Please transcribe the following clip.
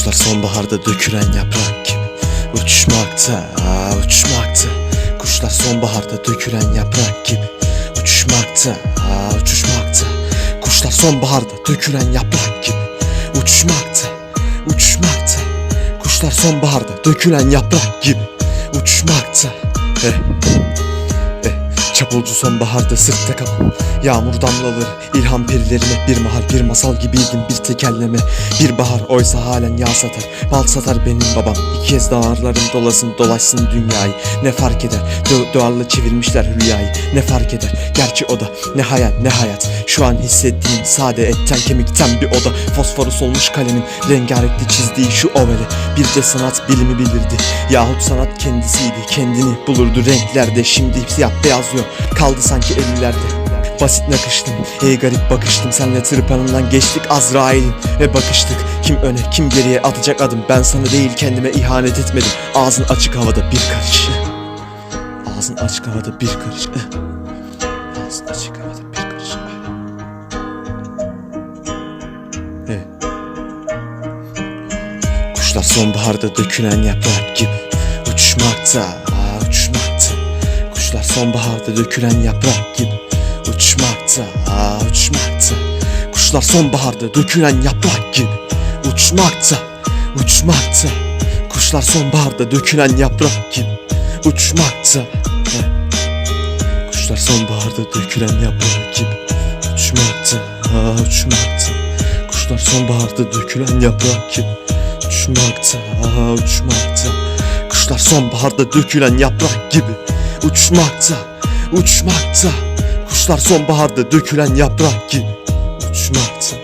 Kuşlar sonbaharda dökülen yaprak gibi Uçmakta, uçmakta Kuşlar sonbaharda dökülen yaprak gibi Uçmakta, uçuşmakta. Kuşlar sonbaharda dökülen yaprak gibi Uçmakta, uçmakta Kuşlar sonbaharda dökülen yaprak gibi Uçmakta eh. Çapulcu sonbaharda sırtta kapım Yağmur damlaları ilham perilerine Bir mahal bir masal gibiydim bir tekelleme Bir bahar oysa halen yağ satar. Bal satar benim babam. İki kez damarlarım dolasın dolaşsın dünyayı. Ne fark eder? Dö duvarla çevirmişler rüyayı. Ne fark eder? Gerçi o da ne hayal ne hayat. Şu an hissettiğim sade etten kemikten bir oda. Fosforu solmuş kalemin rengarenkli çizdiği şu ovale Bir de sanat bilimi bilirdi. Yahut sanat kendisiydi kendini bulurdu. Renklerde Şimdi siyah beyaz yok kaldı sanki ellerde Basit nakıştım, ey garip bakıştım. Senle tırpanından geçtik Azrail'in ve bakıştık. Kim öne kim geriye atacak adım? Ben sana değil kendime ihanet etmedim. Ağzın açık havada bir karış. Ağzın açık havada bir karış. Ağzın açık havada bir karış. Evet. Kuşlar sonbaharda dökülen yaprak gibi Uçmakta, uçmakta Kuşlar sonbaharda dökülen yaprak gibi Uçmakta, aa, uçmakta. Kuşlar sonbaharda dökülen yaprak gibi Uçmakta, uçmakta. Kuşlar sonbaharda dökülen yaprak gibi Uçmakta. Kuşlar sonbaharda dökülen yaprak gibi Uçmakta, aa, uçmakta. Kuşlar sonbaharda dökülen yaprak gibi Uçmakta, aa, uçmakta. Kuşlar sonbaharda dökülen yaprak gibi Uçmakta, uçmakta. Kuşlar sonbaharda dökülen yaprak gibi. Uçmakta,